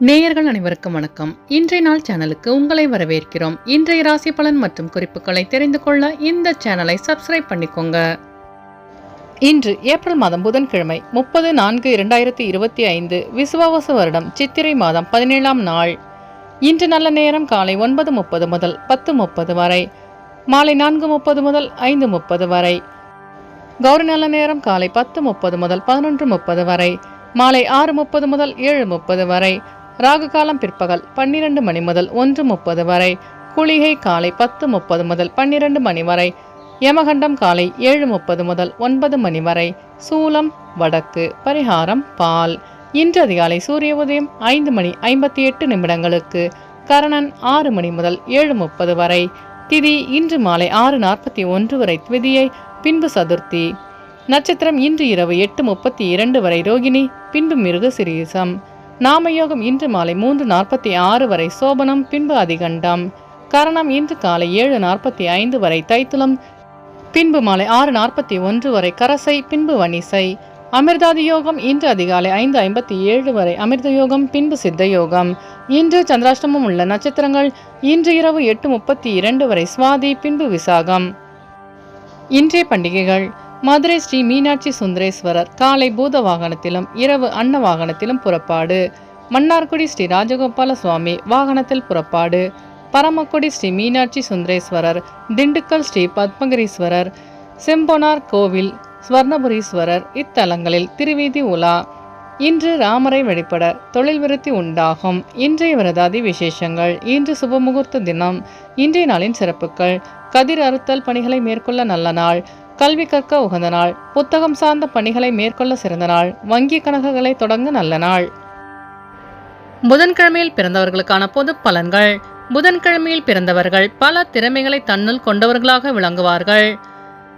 நேயர்கள் அனைவருக்கும் வணக்கம். இன்றைய நாள் சேனலுக்கு உங்களை வரவேற்கிறோம். இன்றைய ராசி பலன் மற்றும் குறிப்புகளை தெரிந்து கொள்ள இந்த சேனலை சப்ஸ்கிரைப் பண்ணிக்கோங்க. இன்று ஏப்ரல் மாதம் புதன்கிழமை முப்பது நான்கு இரண்டாயிரத்தி இருபத்தி ஐந்து விசுவாவாச வருடம் சித்திரை மாதம் பதினேழாம் நாள். இன்று நல்ல நேரம் காலை ஒன்பது முப்பது முதல் பத்து முப்பது வரை மாலை நான்கு முப்பது முதல் ஐந்து முப்பது வரை. கௌரி நல்ல நேரம் காலை பத்து முப்பது முதல் பதினொன்று முப்பது வரை மாலை ஆறு முப்பது முதல் ஏழு முப்பது வரை ராகு காலம் பிற்பகல் பன்னிரண்டு மணி முதல் ஒன்று முப்பது வரை. குளிகை காலை பத்து முப்பது முதல் பன்னிரண்டு மணி வரை. யமகண்டம் காலை ஏழு முப்பது முதல் ஒன்பது மணி வரை. சூலம் வடக்கு பரிகாரம் பால். இன்று அதிகாலை சூரிய உதயம் ஐந்து மணி ஐம்பத்தி எட்டு நிமிடங்களுக்கு. கரணன் ஆறு மணி முதல் ஏழு முப்பது வரை. திதி இன்று மாலை ஆறு நாற்பத்தி ஒன்று வரை திதியை பின்பு சதுர்த்தி. நட்சத்திரம் இன்று இரவு எட்டு முப்பத்தி இரண்டு வரை ரோகிணி பின்பு மிருக சிறீசம் நாமயோகம் இன்று மாலை மூன்று நாற்பத்தி ஆறு வரை சோபனம் பின்பு அதிகண்டம். கரணம் இன்று காலை ஏழு நாற்பத்தி ஐந்து வரை தைத்துலம் பின்பு மாலை ஆறு நாற்பத்தி ஒன்று வரை கரசை பின்பு வனிசை அமிர்தாதி யோகம் இன்று அதிகாலை ஐந்து ஐம்பத்தி ஏழு வரை அமிர்த யோகம் பின்பு சித்த யோகம். இன்று சந்திராஷ்டமம் உள்ள நட்சத்திரங்கள் இன்று இரவு எட்டு முப்பத்தி இரண்டு வரை சுவாதி பின்பு விசாகம். இன்றைய பண்டிகைகள். மதுரை ஸ்ரீ மீனாட்சி சுந்தரேஸ்வரர் காலை பூத வாகனத்திலும் இரவு அன்ன வாகனத்திலும் புறப்பாடு. மன்னார்குடி ஸ்ரீ ராஜகோபால சுவாமி வாகனத்தில் புறப்பாடு. பரமக்குடி ஸ்ரீ மீனாட்சி சுந்தரேஸ்வரர் திண்டுக்கல் ஸ்ரீ பத்மகிரீஸ்வரர் செம்பொனார் கோவில் ஸ்வர்ணபுரீஸ்வரர் இத்தலங்களில் திருவீதி உலா. இன்று ராமரை வழிபட தொழில் விருத்தி உண்டாகும். இன்றைய விரதாதி விசேஷங்கள் இன்று சுபமுகூர்த்த தினம் இன்றைய நாளின் சிறப்புகள் கதிர் அறுத்தல் பணிகளை மேற்கொள்ள நல்ல நாள் கல்வி கற்க உகந்த நாள். புத்தகம் சார்ந்த பணிகளை மேற்கொள்ள சிறந்த நாள். வங்கி கணக்குகளை தொடங்க நல்ல நாள். புதன்கிழமையில் பிறந்தவர்களுக்கான பொது பலன்கள். புதன்கிழமையில் பிறந்தவர்கள் பல திறமைகளை தன்னுள் கொண்டவர்களாக விளங்குவார்கள்.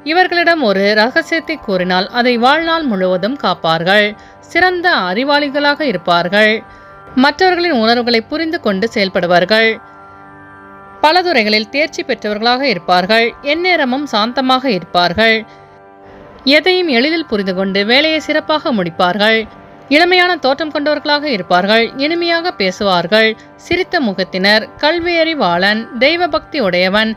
இவர்களிடம் ஒரு ரகசியத்தை கூறினால் அதை வாழ்நாள் முழுவதும் காப்பார்கள். சிறந்த அறிவாளிகளாக இருப்பார்கள். மற்றவர்களின் உணர்வுகளை புரிந்து கொண்டு செயல்படுவார்கள். பல துறைகளில் தேர்ச்சி பெற்றவர்களாக இருப்பார்கள். எந்நேரமும் சாந்தமாக இருப்பார்கள். எதையும் எளிதில் புரிந்து கொண்டு வேலையை சிறப்பாக முடிப்பார்கள். இளமையான தோற்றம் கொண்டவர்களாக இருப்பார்கள். இனிமையாக பேசுவார்கள். சிரித்த முகத்தினர் கல்வியறிவாளன் தெய்வ பக்தி உடையவன்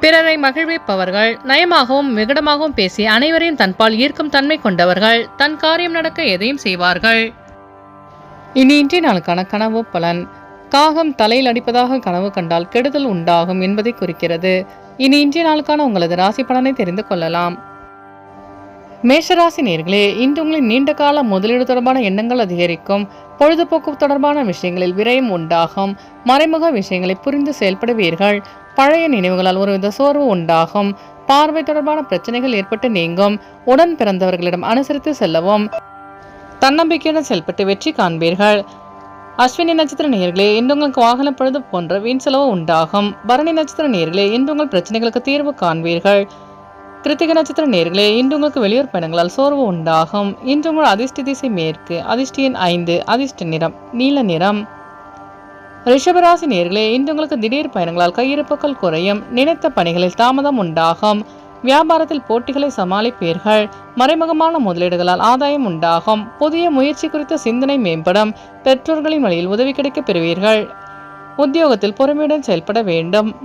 பிறரை மகிழ்விப்பவர்கள் நயமாகவும் விகடமாகவும் பேசி அனைவரையும் தன்பால் ஈர்க்கும் தன்மை கொண்டவர்கள் தன் காரியம் நடக்க எதையும் செய்வார்கள். இனி இன்றைய நாளுக்கான கனவு பலன். காகம் தலையில் அடிப்பதாக கனவு கண்டால் கெடுதல் உண்டாகும் என்பதை குறிக்கிறது. இனி இன்றைய நாளுக்கான உங்களது ராசி பலனை தெரிந்து கொள்ளலாம். மேஷராசி நேர்களே இன்று உங்களின் நீண்ட கால முதலீடு தொடர்பான எண்ணங்கள் அதிகரிக்கும். பொழுதுபோக்கு தொடர்பான விஷயங்களில் விரயம் உண்டாகும். மறைமுக விஷயங்களை புரிந்து செயல்படுவீர்கள். பழைய நினைவுகளால் ஒருவித சோர்வு உண்டாகும். பார்வை தொடர்பான பிரச்சனைகள் ஏற்பட்டு நீங்கும். உடன் பிறந்தவர்களிடம் அனுசரித்து செல்லவும். தன்னம்பிக்கையுடன் செயல்பட்டு வெற்றி காண்பீர்கள். அஸ்வினி நட்சத்திர நேர்களே இன்று உங்களுக்கு வாகன பழுது போன்ற வீண் செலவு உண்டாகும். பரணி நட்சத்திர நேர்களே இன்று உங்கள் பிரச்சனைகளுக்கு தீர்வு காண்பீர்கள். கிருத்திக நட்சத்திர நேர்களே இன்று உங்களுக்கு வெளியூர் பயணங்களால் சோர்வு உண்டாகும். இன்று உங்கள் அதிர்ஷ்ட திசை மேற்கு அதிர்ஷ்ட எண் ஐந்து அதிர்ஷ்ட நிறம் நீல நிறம். ரிஷபராசி நேர்களே இன்று உங்களுக்கு திடீர் பயணங்களால் கையிருப்புகள் குறையும். நினைத்த பணிகளில் தாமதம் உண்டாகும். வியாபாரத்தில் போட்டிகளை சமாளிப்பீர்கள். மறைமுகமான முதலீடுகளால் ஆதாயம் உண்டாகும். புதிய முயற்சி குறித்த சிந்தனை மேம்படும். பெற்றோர்களின் வழியில் உதவி கிடைக்கப் பெறுவீர்கள். உத்தியோகத்தில் பொறுமையுடன் செயல்பட வேண்டும்.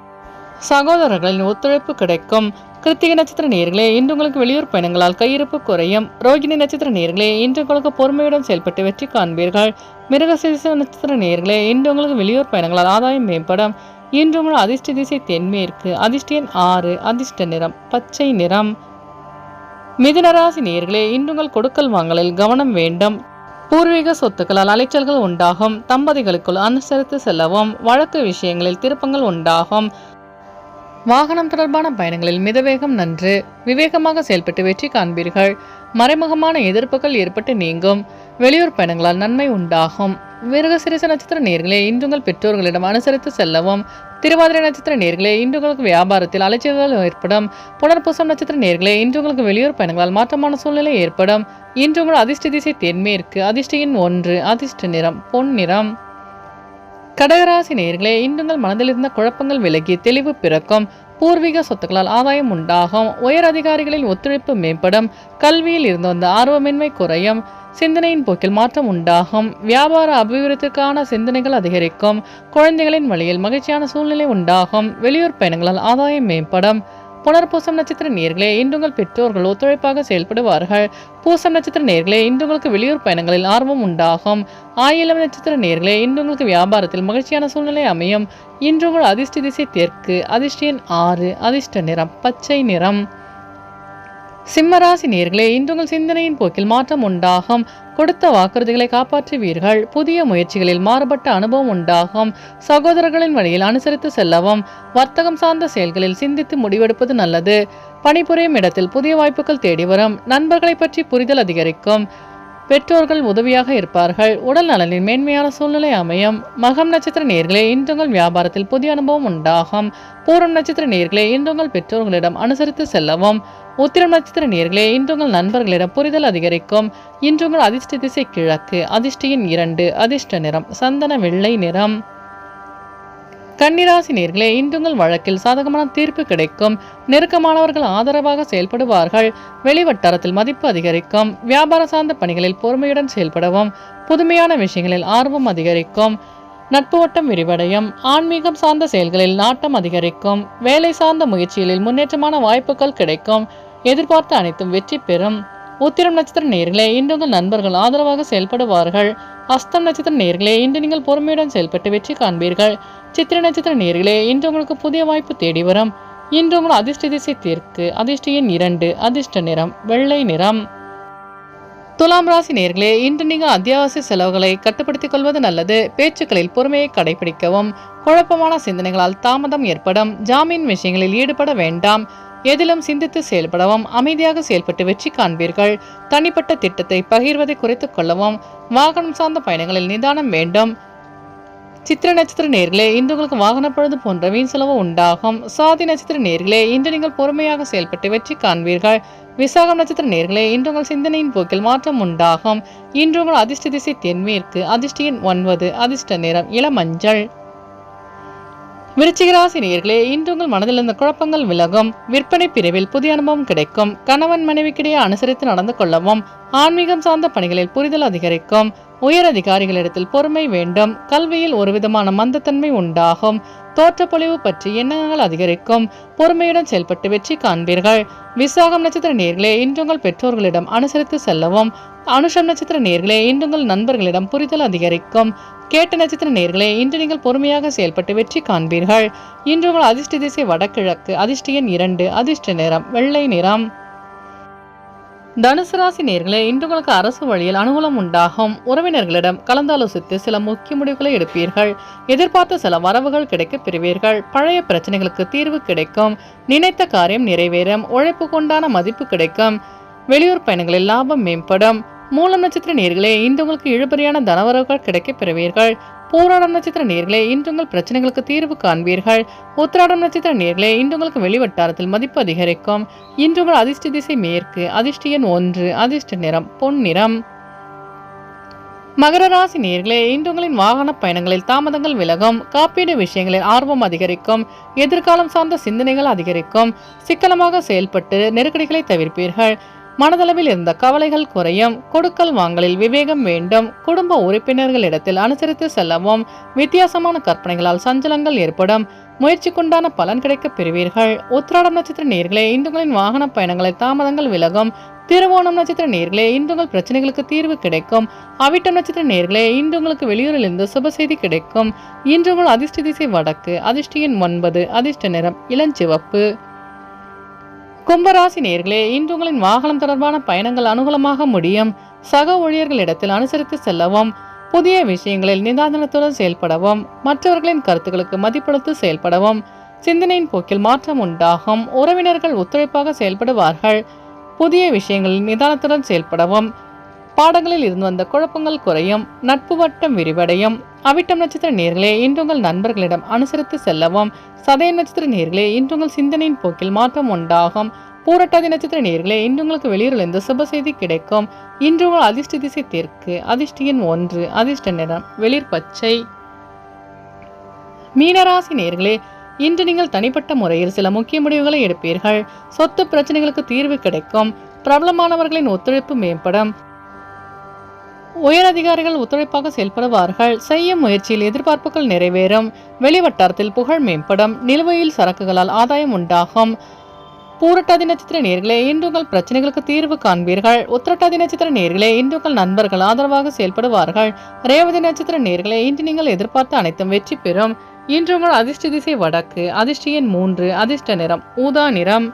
சகோதரர்களின் ஒத்துழைப்பு கிடைக்கும். கிருத்திகை நட்சத்திர நேர்களே இன்று உங்களுக்கு வெளியூர் பயணங்களால் கையிருப்பு குறையும். ரோகிணி நட்சத்திர நேர்களே இன்று உங்களுக்கு பொறுமையுடன் செயல்பட்டு வெற்றி காண்பீர்கள். மிருகசீச நட்சத்திர நேர்களே இன்று உங்களுக்கு வெளியூர் பயணங்களால் ஆதாயம் மேம்படும். இன்றுமுள்ள அதிர்ஷ்ட திசை தென்மேற்கு அதிர்ஷ்ட எண் ஆறு அதிர்ஷ்ட நிறம் பச்சை நிறம். மிதுனராசி நேர்களே இன்றுங்கள் கொடுக்கல் வாங்கலில் கவனம் வேண்டும். பூர்வீக சொத்துக்களால் அலைச்சல்கள் உண்டாகும். தம்பதிகளுக்குள் அனுசரித்து செல்லவும். வழக்கு விஷயங்களில் திருப்பங்கள் உண்டாகும். வாகனம் தொடர்பான பயணங்களில் மிதவேகம் நன்று. விவேகமாக செயல்பட்டு வெற்றி காண்பீர்கள். மறைமுகமான எதிர்ப்புகள் ஏற்பட்டு நீங்கும். வெளியூர் பயணங்களால் நன்மை உண்டாகும். மிருகசிரிச நட்சத்திர நேர்களே இன்று உங்கள் பெற்றோர்களிடம் அனுசரித்து செல்லவும். திருவாதிரை நட்சத்திர நேர்களே இன்று உங்களுக்கு வியாபாரத்தில் அலைச்சல்கள் ஏற்படும். புனர்பூசம் நட்சத்திர நேர்களே இன்று உங்களுக்கு வெளியூர் பயணங்களால் மாற்றமான சூழ்நிலை ஏற்படும். இன்று உங்கள் அதிர்ஷ்ட திசை தென்மேற்கு அதிர்ஷ்ட ஒன்று அதிர்ஷ்ட நிறம் பொன் நிறம். கடகராசி நேர்களே இன்று உங்கள் மனதில் இருந்த குழப்பங்கள் விலகி தெளிவு பிறக்கும். பூர்வீக சொத்துக்களால் ஆதாயம் உண்டாகும். உயர் அதிகாரிகளின் ஒத்துழைப்பு மேம்படும். கல்வியில் இருந்து வந்த ஆர்வமின்மை குறையும். சிந்தனையின் போக்கில் மாற்றம் உண்டாகும். வியாபார அபிவிருத்திக்கான சிந்தனைகள் அதிகரிக்கும். குழந்தைகளின் வழியில் மகிழ்ச்சியான சூழ்நிலை உண்டாகும். வெளியூர் பயணங்களால் ஆதாயம் மேம்படும். புனர்பூசம் நட்சத்திர நேர்களே இன்று உங்கள் பெற்றோர்கள் ஒத்துழைப்பாக செயல்படுவார்கள். பூசம் நட்சத்திர நேர்களே இன்று உங்களுக்கு வெளியூர் பயணங்களில் ஆர்வம் உண்டாகும். ஆயிலம் நட்சத்திர நேர்களே இன்று உங்களுக்கு வியாபாரத்தில் மகிழ்ச்சியான சூழ்நிலை அமையும். இன்று உங்கள் அதிர்ஷ்ட திசை தெற்கு அதிர்ஷ்ட எண் ஆறு அதிர்ஷ்ட நிறம் பச்சை நிறம். சிம்மராசி நேர்களே இன்று உங்கள் சிந்தனையின் போக்கில் மாற்றம் உண்டாகும். கொடுத்த வாக்குறுதிகளை காப்பாற்றுவீர்கள். புதிய முயற்சிகளில் மாறுபட்ட அனுபவம் உண்டாகும். சகோதரர்களின் வழியில் அனுசரித்து செல்லவும். வர்த்தகம் சார்ந்த செயல்களில் சிந்தித்து முடிவெடுப்பது நல்லது. பணிபுரியும் இடத்தில் புதிய வாய்ப்புகள் தேடி வரும். நண்பர்களை பற்றி புரிதல் அதிகரிக்கும். பெற்றோர்கள் உதவியாக இருப்பார்கள். உடல் நலனின் மேன்மையான சூழ்நிலை அமையும். மகம் நட்சத்திர நேர்களே இன்றுங்கள் வியாபாரத்தில் புதிய அனுபவம் உண்டாகும். பூரம் நட்சத்திர நேர்களே இன்றுங்கள் பெற்றோர்களிடம் அனுசரித்து செல்லவும். உத்திரம் நட்சத்திர நேர்களே இன்றுங்கள் நண்பர்களிடம் புரிதல் அதிகரிக்கும். இன்றுங்கள் அதிர்ஷ்ட திசை கிழக்கு அதிர்ஷ்டியின் இரண்டு அதிர்ஷ்ட நிறம் சந்தன வெள்ளை நிறம். கன்னிராசி நேர்களே இன்றுங்கள் வழக்கில் சாதகமான தீர்ப்பு கிடைக்கும். நெருக்கமானவர்கள் ஆதரவாக செயல்படுவார்கள். வெளிவட்டாரத்தில் மதிப்பு அதிகரிக்கும். வியாபார சார்ந்த பணிகளில் பொறுமையுடன் செயல்படவும். புதுமையான விஷயங்களில் ஆர்வம் அதிகரிக்கும். நட்பு ஓட்டம் விரிவடையும். ஆன்மீகம் சார்ந்த செயல்களில் நாட்டம் அதிகரிக்கும். வேலை சார்ந்த முயற்சிகளில் முன்னேற்றமான வாய்ப்புகள் கிடைக்கும். எதிர்பார்த்த அனைத்தும் வெற்றி பெறும். உத்திரம் நட்சத்திர நேர்களே இன்று உங்கள் நண்பர்கள் ஆதரவாக செயல்படுவார்கள். அஸ்தம் நட்சத்திர நேர்களே இன்று நீங்கள் பொறுமையுடன் செயல்பட்டு வெற்றி காண்பீர்கள். சித்திர நட்சத்திர நேர்களே இன்று உங்களுக்கு புதிய வாய்ப்பு தேடி வரும். இன்று உங்கள் அதிர்ஷ்ட திசை தீர்க்கு அதிர்ஷ்ட எண் இரண்டு அதிர்ஷ்ட நிறம் வெள்ளை நிறம். துலாம் ராசி நேர்களே இன்று நீங்கள் அத்தியாவசிய செலவுகளை கட்டுப்படுத்திக் கொள்வது நல்லது. பேச்சுக்களில் பொறுமையை கடைபிடிக்கவும் குழப்பமான சிந்தனைகளால் தாமதம் ஏற்படும் ஜாமீன் விஷயங்களில் ஈடுபட வேண்டாம் எதிலும் சிந்தித்து செயல்படவும் அமைதியாக செயல்பட்டு வெற்றி காண்பீர்கள். தனிப்பட்ட திட்டத்தை பகிர்வதை குறைத்துக் கொள்ளவும் வாகனம் சார்ந்த பயணங்களில் நிதானம் வேண்டும். சித்திர நட்சத்திர நேர்களே இன்று உங்களுக்கு வாகன பழுது போன்ற வீண் செலவு உண்டாகும். சாதி நட்சத்திர நேர்களே இன்று நீங்கள் பொறுமையாக செயல்பட்டு வெற்றி காண்பீர்கள். விசாகம் நட்சத்திர நேர்களே இன்று உங்கள் சிந்தனையின் போக்கில் மாற்றம் உண்டாகும். இன்று உங்கள் அதிர்ஷ்ட திசை தென்மேற்கு அதிர்ஷ்ட எண் ஒன்பது அதிர்ஷ்ட நிறம் இளமஞ்சள். விருச்சிகராசி நேர்களே இன்று உங்கள் மனதில் இருந்த குழப்பங்கள் விலகும். விற்பனை பிரிவில் புதிய அனுபவம் கிடைக்கும். கணவன் மனைவிக்கிடையே அனுசரித்து நடந்து கொள்ளவும் ஆன்மீகம் சார்ந்த பணிகளில் புரிதல் அதிகரிக்கும். உயர் அதிகாரிகளிடத்தில் பொறுமை வேண்டும். கல்வியில் ஒரு விதமான மந்தத்தன்மை உண்டாகும். தோற்றப்பொழிவு பற்றி எண்ணங்கள் அதிகரிக்கும். பொறுமையுடன் செயல்பட்டு வெற்றி காண்பீர்கள். விசாகம் நட்சத்திர நேர்களே இன்று உங்கள் பெற்றோர்களிடம் அனுசரித்து செல்லவும். அனுஷம் நட்சத்திர நேர்களே இன்று உங்கள் நண்பர்களிடம் புரிதல் அதிகரிக்கும். கேட்ட நட்சத்திர நேர்களே இன்று நீங்கள் பொறுமையாக செயல்பட்டு வெற்றி காண்பீர்கள். இன்று உங்கள் அதிர்ஷ்ட திசை வடகிழக்கு அதிர்ஷ்ட எண் இரண்டு அதிர்ஷ்ட நிறம் வெள்ளை நிறம். தனுசு ராசி நேர்களே இன்று உங்களுக்கு அரசு வழியில் அனுகூலம் உண்டாகும். உறவினர்களிடம் கலந்தாலோசித்து சில முக்கிய முடிவுகளை எடுப்பீர்கள். எதிர்பார்த்த சில வரவுகள் கிடைக்கப் பெறுவீர்கள். பழைய பிரச்சனைகளுக்கு தீர்வு கிடைக்கும். நினைத்த காரியம் நிறைவேறும். உழைப்பு கொண்டான மதிப்பு கிடைக்கும். வெளியூர் பயணங்களில் லாபம் மேம்படும். மூலம் நட்சத்திர நேர்களே இன்று உங்களுக்கு இழுபறியான தனவரவுகள் கிடைக்கப் பெறுவீர்கள். பூராடம் நட்சத்திர நேர்களே இன்று உங்கள் பிரச்சனைகளுக்கு தீர்வு காண்பீர்கள். உத்திராடம் நட்சத்திர நேர்களே இன்று உங்களுக்கு வெளிவட்டாரத்தில் மதிப்பு அதிகரிக்கும். இன்று உங்கள் அதிர்ஷ்ட திசை மேற்கு அதிர்ஷ்ட எண் ஒன்று அதிர்ஷ்ட நிறம் பொன் நிறம். மகர ராசி நேர்களே இன்று உங்களின் வாகன பயணங்களில் தாமதங்கள் விலகும். காப்பீடு விஷயங்களில் ஆர்வம் அதிகரிக்கும். எதிர்காலம் சார்ந்த சிந்தனைகள் அதிகரிக்கும். சிக்கனமாக செயல்பட்டு நெருக்கடிகளை தவிர்ப்பீர்கள். மனதளவில் இருந்த கவலைகள் குறையும். கொடுக்கல் வாங்கலில் விவேகம் வேண்டும். குடும்ப உறுப்பினர்களிடத்தில் அனுசரித்து செல்லவும். வித்தியாசமான கற்பனைகளால் சஞ்சலங்கள் ஏற்படும். முயற்சி கொண்டான பலன் கிடைக்கப் பெறுவீர்கள். உத்திராடம் நட்சத்திர நேர்களே இந்துங்களின் வாகன பயணங்களை தாமதங்கள் விலகும். திருவோணம் நட்சத்திர நேர்களே இந்துங்கள் பிரச்சனைகளுக்கு தீர்வு கிடைக்கும். அவிட்டம் நட்சத்திர நேர்களே இந்துங்களுக்கு வெளியூரில் இருந்து சுப செய்தி கிடைக்கும். இன்று உங்கள் அதிர்ஷ்ட திசை வடக்கு அதிர்ஷ்டியின் ஒன்பது அதிர்ஷ்ட நிறம் இளஞ்சிவப்பு. கும்பராசி நேர்களே இன்று உங்களின் வாகனம் தொடர்பான பயணங்கள் அனுகூலமாக முடியும். சக ஊழியர்களிடத்தில் அனுசரித்து செல்லவும் புதிய விஷயங்களில் நிதானத்துடன் செயல்படவும் மற்றவர்களின் கருத்துக்களுக்கு மதிப்பளித்து செயல்படவும் சிந்தனையின் போக்கில் மாற்றம் உண்டாகும். உறவினர்கள் ஒத்துழைப்பாக செயல்படுவார்கள். புதிய விஷயங்களில் நிதானத்துடன் செயல்படவும் பாடங்களில் இருந்து வந்த குழப்பங்கள் குறையும் நட்பு வட்டம் விரிவடையும். அவிட்டம் நட்சத்திர நேர்களே இன்று உங்கள் நண்பர்களிடம் அனுசரித்து செல்லவும். சதய நட்சத்திர நேர்களே இன்று உங்கள் சிந்தனையின் போக்கில் மாற்றம் உண்டாகும். பூரட்டாதி நட்சத்திர நேர்களே இன்று உங்களுக்கு வெளியூரிலிருந்து சுப செய்தி கிடைக்கும். இன்று உங்கள் அதிர்ஷ்ட திசை தெற்கு அதிர்ஷ்ட எண் ஒன்று அதிர்ஷ்ட நிறம் வெளிர் பச்சை. மீனராசி நேர்களே இன்று நீங்கள் தனிப்பட்ட முறையில் சில முக்கிய முடிவுகளை எடுப்பீர்கள். சொத்து பிரச்சனைகளுக்கு தீர்வு கிடைக்கும். பிரபலமானவர்களின் ஒத்துழைப்பு மேம்படும். உயரதிகாரிகள் ஒத்துழைப்பாக செயல்படுவார்கள். செய்யும் முயற்சியில் எதிர்பார்ப்புகள் நிறைவேறும். வெளிவட்டாரத்தில் புகழ் மேம்படும். நிலுவையில் சரக்குகளால் ஆதாயம் உண்டாகும். பூரட்டாதி நட்சத்திர நேர்களே இன்று உங்கள் பிரச்சனைகளுக்கு தீர்வு காண்பீர்கள். உத்திரட்டாதி நட்சத்திர நேர்களே இன்று உங்கள் நண்பர்கள் ஆதரவாக செயல்படுவார்கள். ரேவதி நட்சத்திர நேர்களே இன்று நீங்கள் எதிர்பார்த்த அனைத்தும் வெற்றி பெறும். இன்று உங்கள் அதிர்ஷ்ட திசை வடக்கு அதிர்ஷ்ட எண் மூன்று அதிர்ஷ்ட நிறம் ஊதா நிறம்.